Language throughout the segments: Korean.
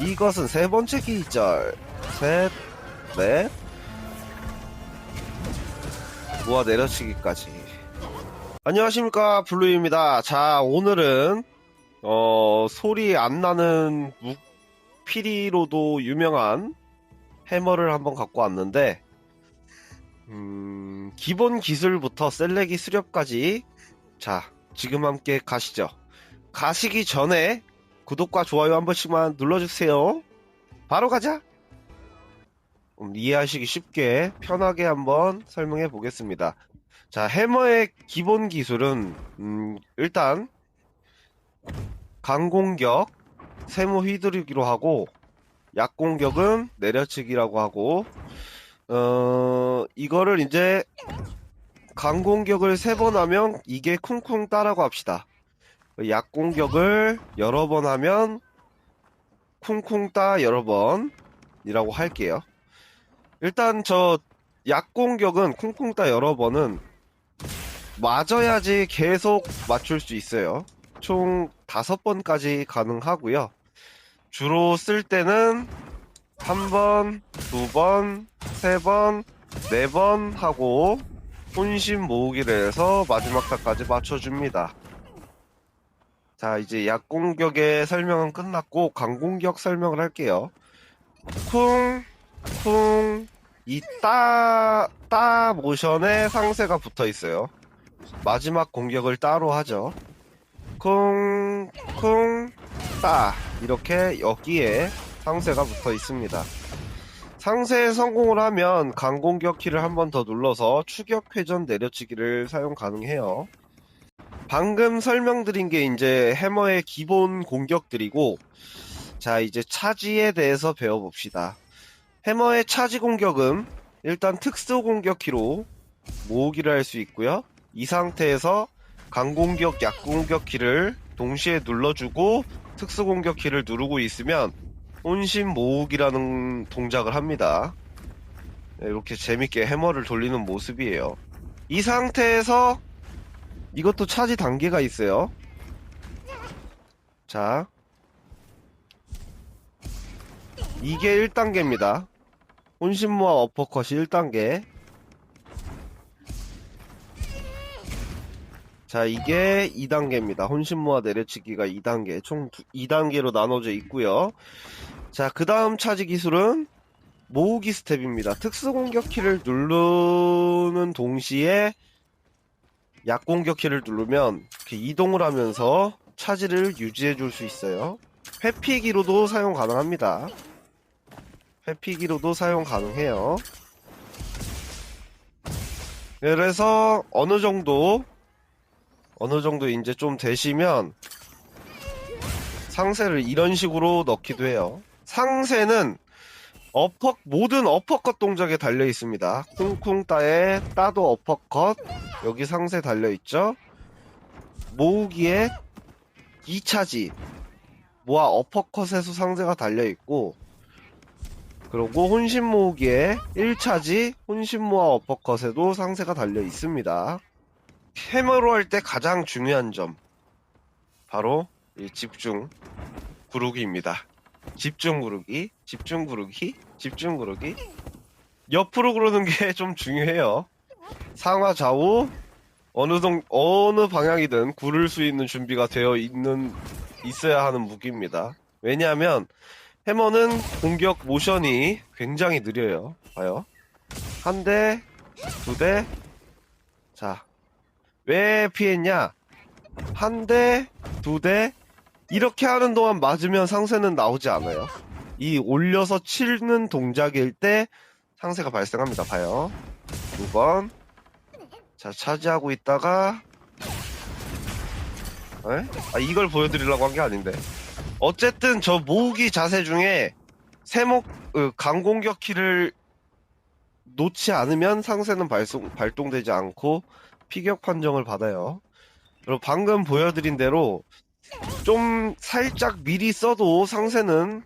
이것은 세 번째 기절. 셋, 넷. 모아 내려치기까지. 안녕하십니까, 블루입니다. 자, 오늘은, 어, 소리 안 나는 무, 피리로도 유명한 해머를 한번 갖고 왔는데, 음, 기본 기술부터 셀렉이 수렵까지, 자, 지금 함께 가시죠. 가시기 전에 구독과 좋아요 한 번씩만 눌러주세요. 바로 가자! 음, 이해하시기 쉽게 편하게 한번 설명해 보겠습니다. 자, 해머의 기본 기술은, 음, 일단, 강공격, 세모 휘두르기로 하고, 약공격은 내려치기라고 하고, 어, 이거를 이제, 강공격을 세 번 하면 이게 쿵쿵 따라고 합시다. 약 공격을 여러 번 하면 쿵쿵 따 여러 번이라고 할게요. 일단 저 약 공격은 쿵쿵 따 여러 번은 맞아야지 계속 맞출 수 있어요. 총 다섯 번까지 가능하고요. 주로 쓸 때는 한 번, 두 번, 세 번, 네 번 하고 혼심 모으기를 해서 마지막 타까지 맞춰줍니다. 자, 이제 약공격의 설명은 끝났고 강공격 설명을 할게요. 쿵, 쿵, 이 따, 따 모션에 상세가 붙어 있어요. 마지막 공격을 따로 하죠. 쿵, 쿵, 따. 이렇게 여기에 상세가 붙어 있습니다. 상세에 성공을 하면 강공격 키를 한 번 더 눌러서 추격 회전 내려치기를 사용 가능해요. 방금 설명드린 게 이제 해머의 기본 공격들이고, 자, 이제 차지에 대해서 배워봅시다. 해머의 차지 공격은 일단 특수 공격 키로 모으기를 할 수 있고요. 이 상태에서 강공격, 약공격 키를 동시에 눌러주고 특수 공격 키를 누르고 있으면 혼심 모으기라는 동작을 합니다. 네, 이렇게 재밌게 해머를 돌리는 모습이에요. 이 상태에서 이것도 차지 단계가 있어요. 자. 이게 1단계입니다. 혼신모아 어퍼컷이 1단계. 자, 이게 2단계입니다. 혼신모아 내려치기가 2단계. 총 2단계로 나눠져 있고요. 자, 그 다음 차지 기술은 모으기 스텝입니다. 특수 공격 키를 누르는 동시에 약공격 키를 누르면 이렇게 이동을 하면서 차지를 유지해 줄 수 있어요. 회피기로도 사용 가능합니다. 회피기로도 사용 가능해요. 그래서 어느 정도 어느 정도 이제 좀 되시면 상세를 이런 식으로 넣기도 해요. 상세는 어퍼 모든 어퍼컷 동작에 달려 있습니다. 쿵쿵 따에 따도 어퍼컷 여기 상세 달려 있죠. 모으기에 2차지 모아 어퍼컷에서 상세가 달려 있고 그리고 혼신 모으기에 1차지 혼신 모아 어퍼컷에도 상세가 달려 있습니다. 해머로 할 때 가장 중요한 점 바로 이 집중 구르기입니다. 집중 구르기, 집중 구르기, 집중 구르기. 옆으로 구르는 게 좀 중요해요. 상하 좌우 어느 동 어느 방향이든 구를 수 있는 준비가 되어 있는 있어야 하는 무기입니다. 왜냐하면 해머는 공격 모션이 굉장히 느려요. 봐요. 한 대, 두 대. 자, 왜 피했냐? 한 대, 두 대. 이렇게 하는 동안 맞으면 상세는 나오지 않아요. 이 올려서 치는 동작일 때 상세가 발생합니다. 봐요. 두 번. 자, 차지하고 있다가. 에? 아, 이걸 보여드리려고 한 게 아닌데. 어쨌든 저 모으기 자세 중에 세목, 어, 강공격 키를 놓지 않으면 상세는 발송, 발동되지 않고 피격 판정을 받아요. 그리고 방금 보여드린 대로 좀 살짝 미리 써도 상세는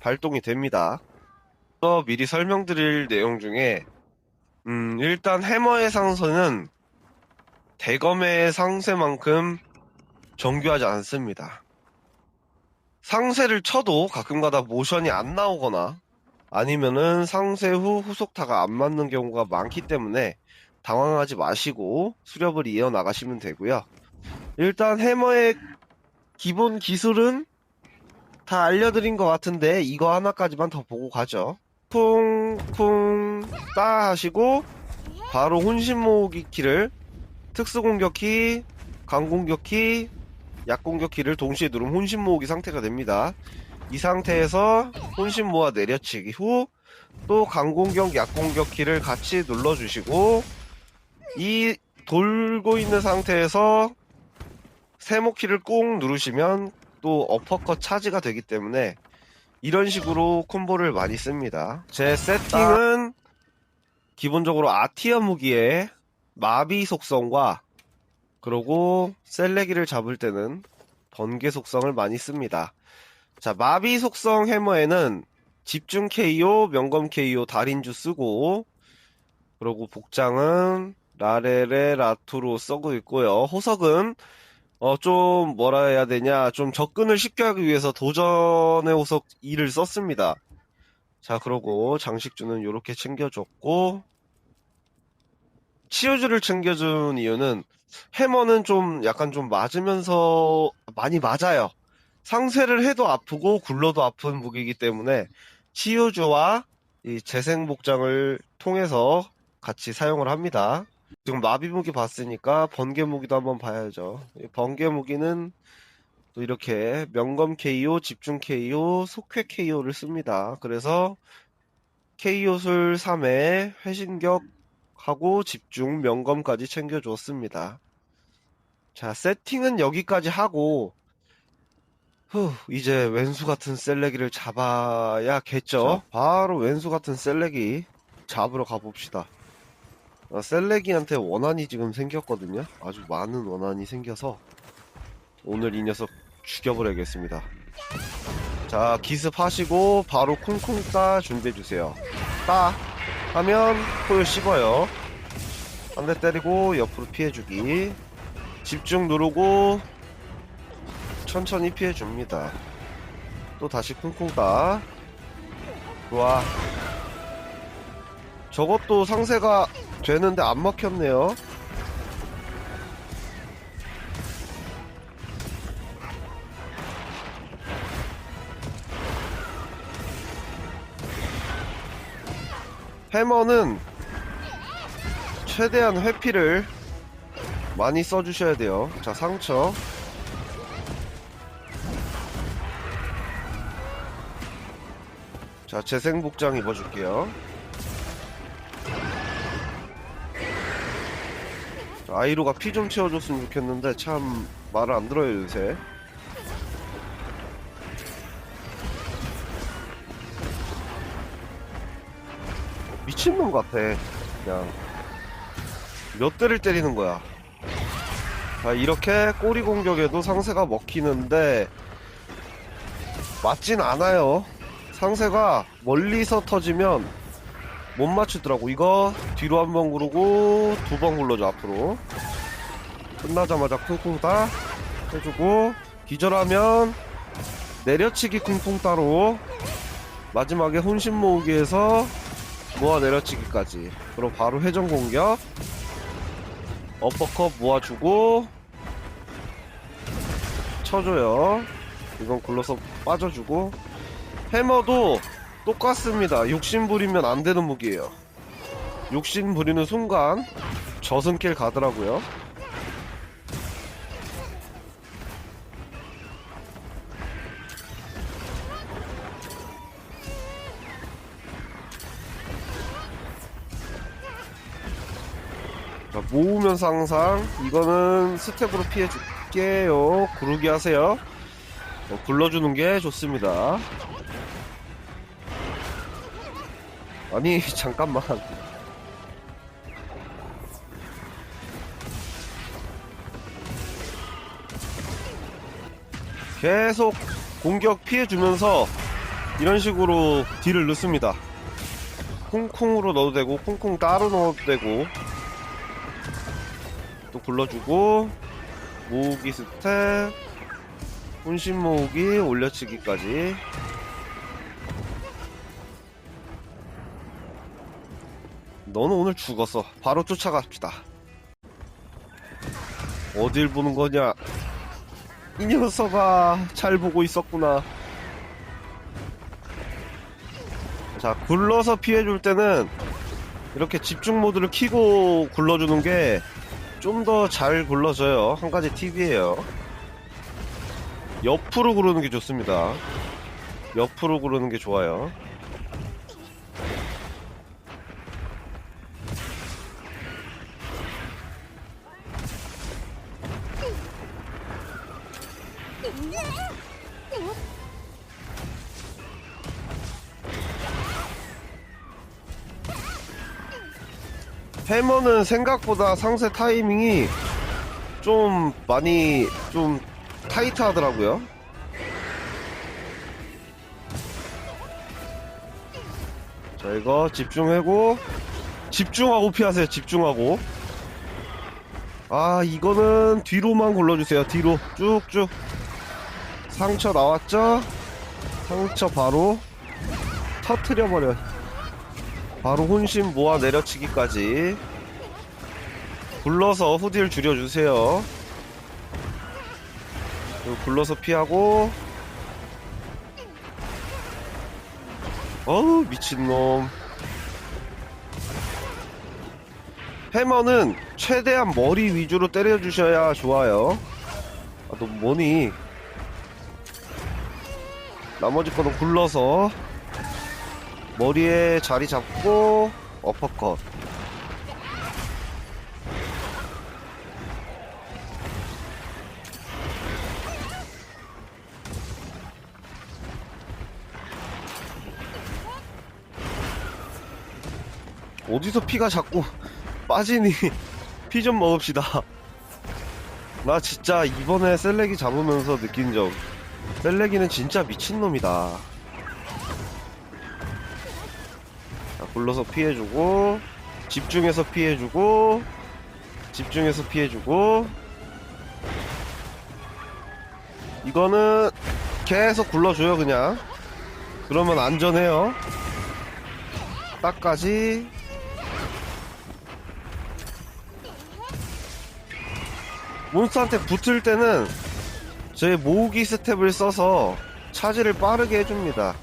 발동이 됩니다. 또 미리 설명드릴 내용 중에 음, 일단 해머의 상세는 대검의 상세만큼 정교하지 않습니다. 상세를 쳐도 가끔가다 모션이 안 나오거나 아니면은 상세 후 후속타가 안 맞는 경우가 많기 때문에 당황하지 마시고 수렵을 이어나가시면 되고요. 일단 해머의 기본 기술은 다 알려드린 것 같은데 이거 하나까지만 더 보고 가죠. 쿵쿵 따 하시고 바로 혼신 모으기 키를 특수 공격 키, 강 공격 키, 약 공격 키를 동시에 누르면 혼신 모으기 상태가 됩니다. 이 상태에서 혼신 모아 내려치기 후 또 강공격, 약공격 키를 같이 눌러주시고 이 돌고 있는 상태에서 세모 키를 꾹 누르시면 또 어퍼컷 차지가 되기 때문에 이런 식으로 콤보를 많이 씁니다. 제 세팅은 기본적으로 아티어 무기에 마비 속성과 그리고 셀레기를 잡을 때는 번개 속성을 많이 씁니다. 자, 마비 속성 해머에는 집중 KO, 명검 KO, 달인주 쓰고 그리고 복장은 라레레 라투로 쓰고 있고요. 호석은 어, 좀 뭐라 해야 되냐 좀 접근을 쉽게 하기 위해서 도전의 호석 2를 썼습니다. 자, 그러고 장식주는 이렇게 챙겨줬고 치유주를 챙겨준 이유는 해머는 좀 약간 좀 맞으면서 많이 맞아요. 상쇄를 해도 아프고 굴러도 아픈 무기이기 때문에 치유주와 이 재생 복장을 통해서 같이 사용을 합니다. 지금 마비 무기 봤으니까 번개 무기도 한번 봐야죠. 이 번개 무기는 또 이렇게 명검 KO, 집중 KO, 속회 KO를 씁니다. 그래서 KO술 3회 회신격 하고 집중 명검까지 챙겨줬습니다. 자, 세팅은 여기까지 하고 후, 이제 왼수 같은 셀레기를 잡아야겠죠. 바로 왼수 같은 셀레기 잡으러 가봅시다. 어, 셀레기한테 원한이 지금 생겼거든요. 아주 많은 원한이 생겨서 오늘 이 녀석 죽여버려야겠습니다. 자, 기습하시고 바로 쿵쿵 따 준비해주세요. 따 하면 포효 씹어요. 한 대 때리고 옆으로 피해주기. 집중 누르고 천천히 피해줍니다. 또 다시 쿵쿵 따. 좋아. 저것도 상세가 되는데 안 먹혔네요. 해머는 최대한 회피를 많이 써주셔야 돼요. 자, 상처. 자, 재생복장 입어줄게요. 아이로가 피 좀 채워줬으면 좋겠는데, 참, 말을 안 들어요, 요새. 미친놈 같아. 그냥. 몇 대를 때리는 거야. 자, 이렇게 꼬리 공격에도 상세가 먹히는데, 맞진 않아요. 상세가 멀리서 터지면 못 맞추더라고. 이거 뒤로 한 번 구르고 두 번 굴러줘, 앞으로. 끝나자마자 쿵쿵 따 해주고, 기절하면 내려치기 쿵쿵 따로 마지막에 혼신 모으기에서 모아 내려치기까지. 그리고 바로 회전 공격. 어퍼컷 모아주고 쳐줘요. 이건 굴러서 빠져주고 해머도 똑같습니다. 욕심 부리면 안 되는 무기예요. 욕심 부리는 순간 저승길 가더라고요. 자, 모으면서 항상 이거는 스텝으로 피해 줄게요. 구르기 하세요. 어, 굴러주는 게 좋습니다. 아니 잠깐만. 계속 공격 피해주면서 이런 식으로 딜을 넣습니다. 쿵쿵으로 넣어도 되고 쿵쿵 따로 넣어도 되고 또 굴러주고 모으기 스텝 혼신 모으기 올려치기까지 너는 오늘 죽었어 바로 쫓아갑시다. 어딜 보는 거냐? 이 녀석아 잘 보고 있었구나. 자 굴러서 피해줄 때는 이렇게 집중 모드를 키고 굴러주는 게 좀 더 잘 굴러져요. 한 가지 팁이에요. 옆으로 구르는 게 좋습니다. 옆으로 구르는 게 좋아요. 해머는 생각보다 상세 타이밍이 좀 많이 좀 타이트 하더라고요. 자, 이거 집중하고, 집중하고 피하세요, 집중하고. 아, 이거는 뒤로만 굴러주세요, 뒤로. 쭉쭉. 상처 나왔죠? 상처 바로 터트려버려. 바로 혼신 모아 내려치기까지. 굴러서 후딜 줄여주세요. 그리고 굴러서 피하고. 어우 미친놈. 해머는 최대한 머리 위주로 때려주셔야 좋아요. 아 너 뭐니? 나머지 거는 굴러서 머리에 자리 잡고 어퍼컷 어디서 피가 자꾸 빠지니? 피 좀 먹읍시다. 나 진짜 이번에 셀렉이 잡으면서 느낀 점. 셀렉이는 진짜 미친놈이다. 자, 굴러서 피해주고 집중해서 피해주고 집중해서 피해주고. 이거는 계속 굴러줘요 그냥. 그러면 안전해요. 딱까지 몬스터한테 붙을 때는 제 모으기 스텝을 써서 차지를 빠르게 해줍니다.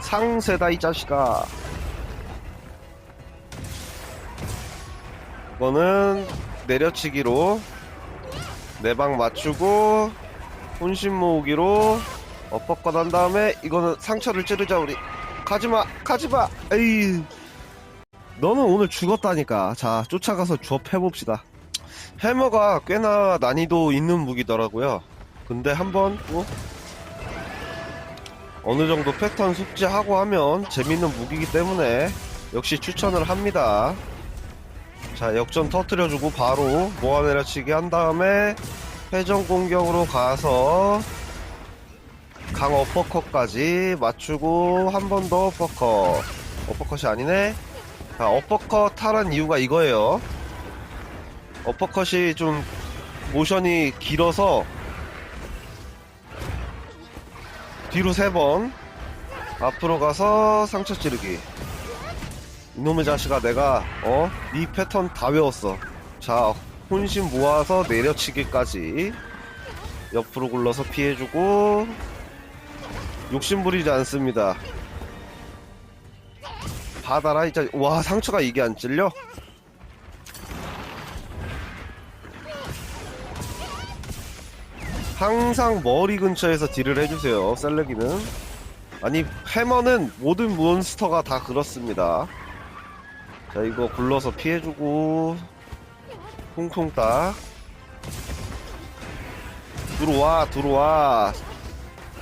상세다 이 자식아. 이거는 내려치기로 네방 맞추고 혼신 모으기로 어퍼컷 한 다음에 이거는 상처를 찌르자 우리 가지마 가지마 에이 너는 오늘 죽었다니까. 자, 쫓아가서 주업 해봅시다. 해머가 꽤나 난이도 있는 무기더라고요. 근데 한번 또 어느 정도 패턴 숙지하고 하면 재밌는 무기이기 때문에 역시 추천을 합니다. 자, 역전 터트려주고 바로 모아내려치기 한 다음에 회전 공격으로 가서 강 어퍼컷까지 맞추고 한 번 더 어퍼컷. 어퍼컷이 아니네. 자, 어퍼컷 하란 이유가 이거예요. 어퍼컷이 좀 모션이 길어서 뒤로 세 번 앞으로 가서 상처 찌르기. 이놈의 자식아 내가 어? 네 패턴 다 외웠어. 자, 혼신 모아서 내려치기까지 옆으로 굴러서 피해주고 욕심 부리지 않습니다. 받아라? 이 자식. 와 상처가 이게 안 찔려? 항상 머리 근처에서 딜을 해주세요 셀레기는. 아니 해머는 모든 몬스터가 다 그렇습니다. 자 이거 굴러서 피해주고 퉁퉁 딱 들어와 들어와.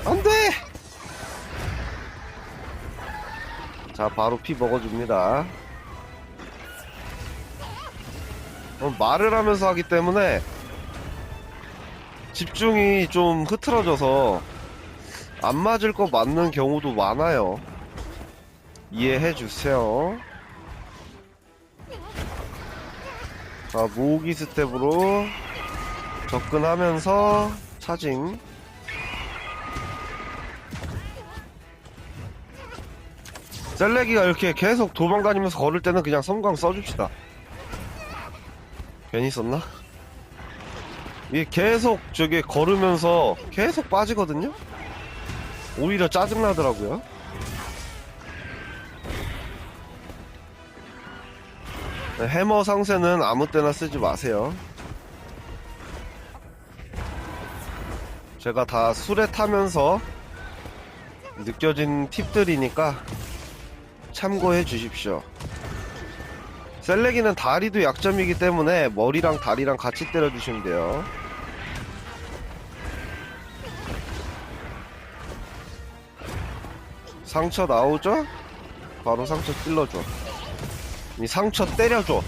안돼 자 바로 피 먹어줍니다. 어, 말을 하면서 하기 때문에 집중이 좀 흐트러져서 안 맞을 거 맞는 경우도 많아요. 이해해 주세요. 자 모으기 스텝으로 접근하면서 차징 셀레기가 이렇게 계속 도망다니면서 걸을 때는 그냥 섬광 써줍시다 괜히 썼나? 이게 계속 저기 걸으면서 계속 빠지거든요? 오히려 짜증나더라고요 네, 해머 상세는 아무 때나 쓰지 마세요 제가 다 술에 타면서 느껴진 팁들이니까 참고해 주십시오. 셀레기는 다리도 약점이기 때문에 머리랑 다리랑 같이 때려주시면 돼요. 상처 나오죠? 바로 상처 찔러줘. 이 상처 때려줘.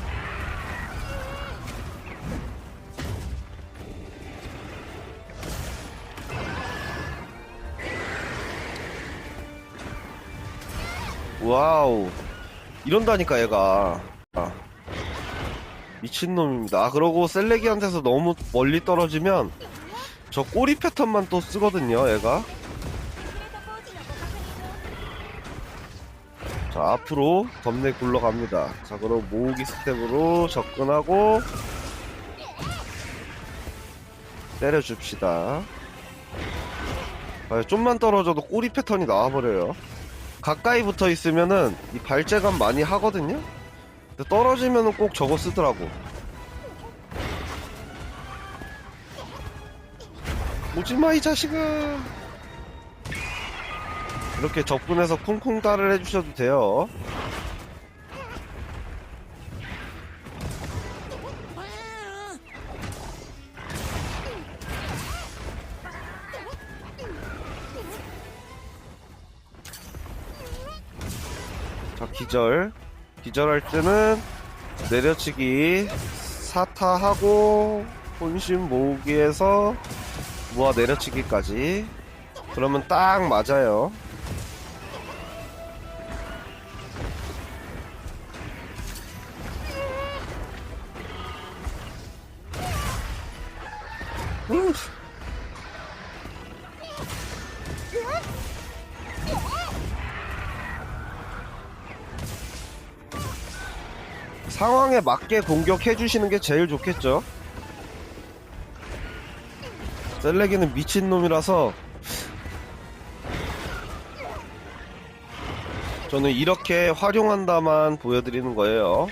와우. 이런다니까 얘가. 아. 미친놈입니다. 아 그러고 셀레기한테서 너무 멀리 떨어지면 저 꼬리 패턴만 또 쓰거든요 얘가. 자 앞으로 덤내 굴러갑니다. 자 그럼 모으기 스텝으로 접근하고 때려줍시다. 아, 좀만 떨어져도 꼬리 패턴이 나와버려요 가까이 붙어 있으면은 이 발재감 많이 하거든요? 근데 떨어지면은 꼭 저거 쓰더라고. 오지마, 이 자식아! 이렇게 접근해서 쿵쿵 따를 해주셔도 돼요. 자, 기절. 기절할 때는 내려치기 사타하고 혼신 모으기에서 모아 내려치기까지. 그러면 딱 맞아요. 맞게 공격해 주시는 게 제일 좋겠죠. 셀레기는 미친놈이라서 저는 이렇게 활용한다만 보여드리는 거예요.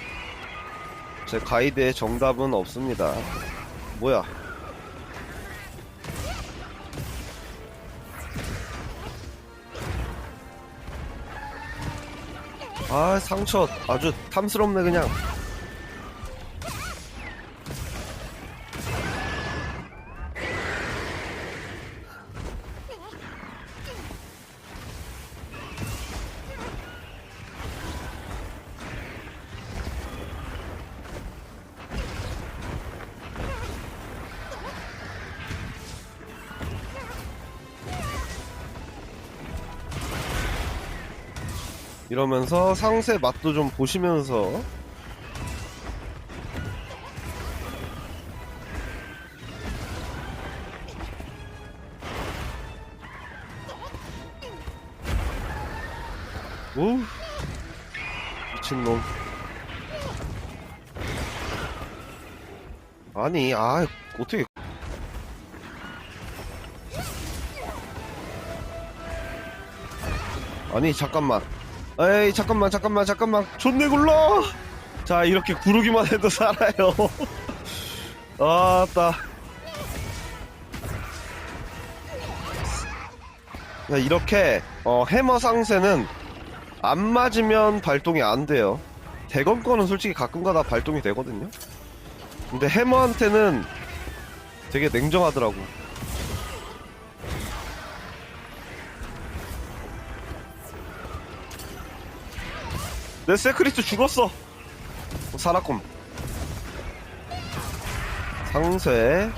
제 가이드에 정답은 없습니다. 뭐야? 아 상처 아주 탐스럽네 그냥 이러면서 상세 맛도 좀 보시면서. 오 미친놈. 아니 아 어떻게. 아니 잠깐만 에이 잠깐만 잠깐만 잠깐만. 존내 굴러! 자 이렇게 구르기만 해도 살아요. 아따. 자, 이렇게 어, 해머 상세는 안 맞으면 발동이 안 돼요. 대검 거는 솔직히 가끔 가다 발동이 되거든요. 근데 해머한테는 되게 냉정하더라고 내 세크리트 죽었어. 어, 살았군. 상세.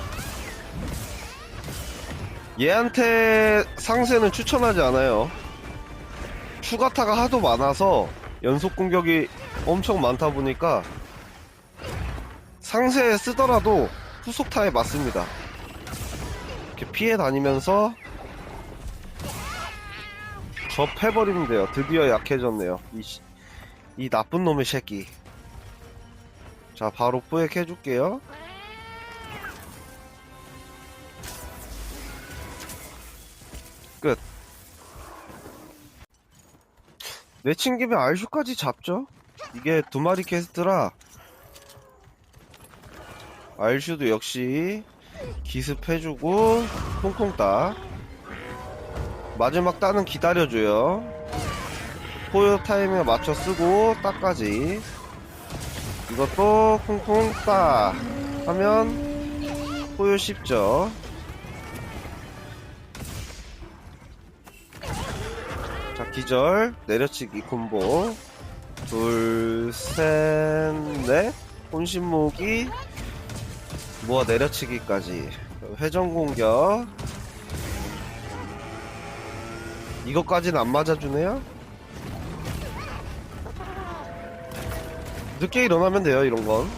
얘한테 상세는 추천하지 않아요. 추가타가 하도 많아서 연속 공격이 엄청 많다 보니까 상세에 쓰더라도 후속타에 맞습니다. 이렇게 피해 다니면서 접해버리면 돼요. 드디어 약해졌네요. 이, 씨- 이 나쁜 놈의 새끼. 자, 바로 포획 해줄게요. 끝. 내친 김에 알슈까지 잡죠? 이게 두 마리 캐스트라 알슈도 역시 기습해주고 콩콩 따 마지막 따는 기다려줘요 포효 타이밍에 맞춰 쓰고 따까지. 이것도 콩콩 따 하면 포효 쉽죠. 자 기절. 내려치기 콤보. 둘셋넷. 혼신 모으기. 모아 내려치기까지. 회전 공격. 이것까지는 안 맞아주네요 늦게 일어나면 돼요 이런 건.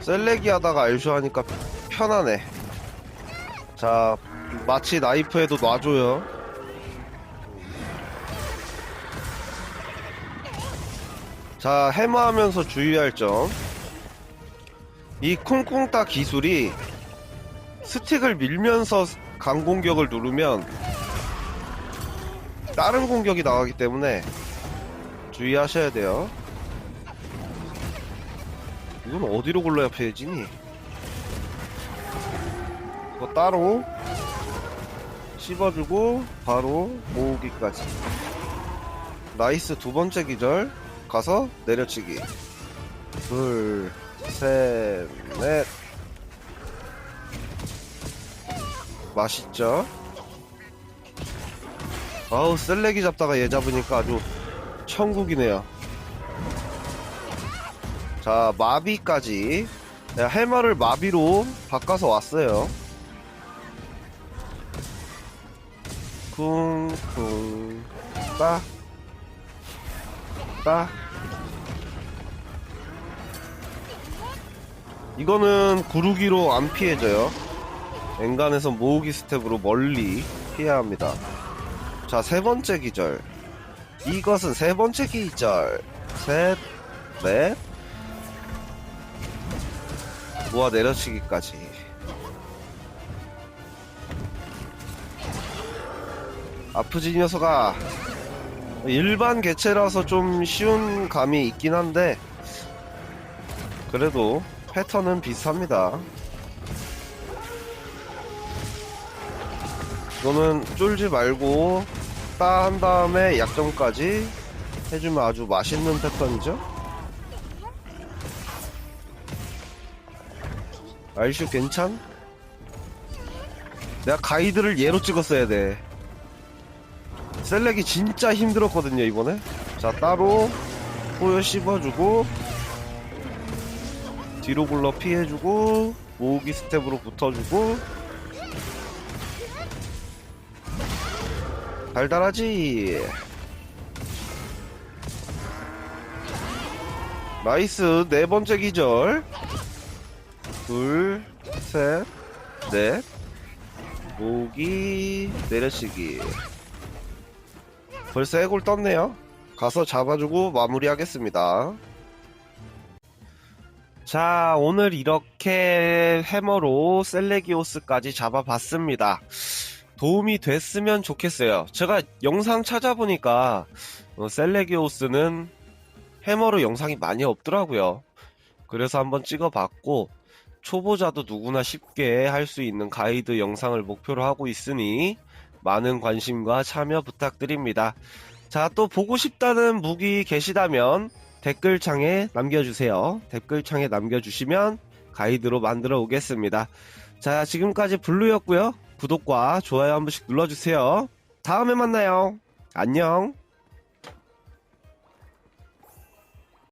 셀레기 하다가 알쇼 하니까 편하네. 자 마치 나이프에도 놔줘요. 자 해마하면서 주의할 점 이 쿵쿵따 기술이 스틱을 밀면서 강공격을 누르면 다른 공격이 나가기 때문에 주의하셔야 돼요. 이건 어디로 골라야 피해지니? 이거 따로 씹어주고 바로 모으기까지. 나이스 두 번째 기절. 가서 내려치기. 둘 셋, 넷. 맛있죠? 아우, 셀레기 잡다가 얘 잡으니까 아주 천국이네요. 자, 마비까지. 해마를 마비로 바꿔서 왔어요. 쿵쿵, 따, 따. 이거는 구르기로 안 피해져요. 엔간에서 모으기 스텝으로 멀리 피해야 합니다. 자, 세 번째 기절. 이것은 세 번째 기절. 셋, 넷. 모아 내려치기까지. 아프지, 이 녀석아. 일반 개체라서 좀 쉬운 감이 있긴 한데, 그래도 패턴은 비슷합니다. 이거는 쫄지 말고 따한 다음에 약점까지 해주면 아주 맛있는 패턴이죠. 알슈 괜찮? 내가 가이드를 얘로 찍었어야 돼. 셀렉이 진짜 힘들었거든요 이번에. 자 따로 포효 씹어주고 뒤로 굴러 피해주고 모으기 스텝으로 붙어주고. 달달하지? 나이스. 네 번째 기절. 둘셋넷. 모으기 내려치기. 벌써 해골 떴네요. 가서 잡아주고 마무리하겠습니다 자, 오늘 이렇게 해머로 셀레기오스까지 잡아봤습니다. 도움이 됐으면 좋겠어요. 제가 영상 찾아보니까 어, 셀레기오스는 해머로 영상이 많이 없더라고요. 그래서 한번 찍어봤고 초보자도 누구나 쉽게 할 수 있는 가이드 영상을 목표로 하고 있으니 많은 관심과 참여 부탁드립니다. 자, 또 보고 싶다는 무기 계시다면 댓글창에 남겨주세요. 댓글창에 남겨주시면 가이드로 만들어 오겠습니다. 자, 지금까지 블루였고요. 구독과 좋아요 한 번씩 눌러주세요. 다음에 만나요. 안녕.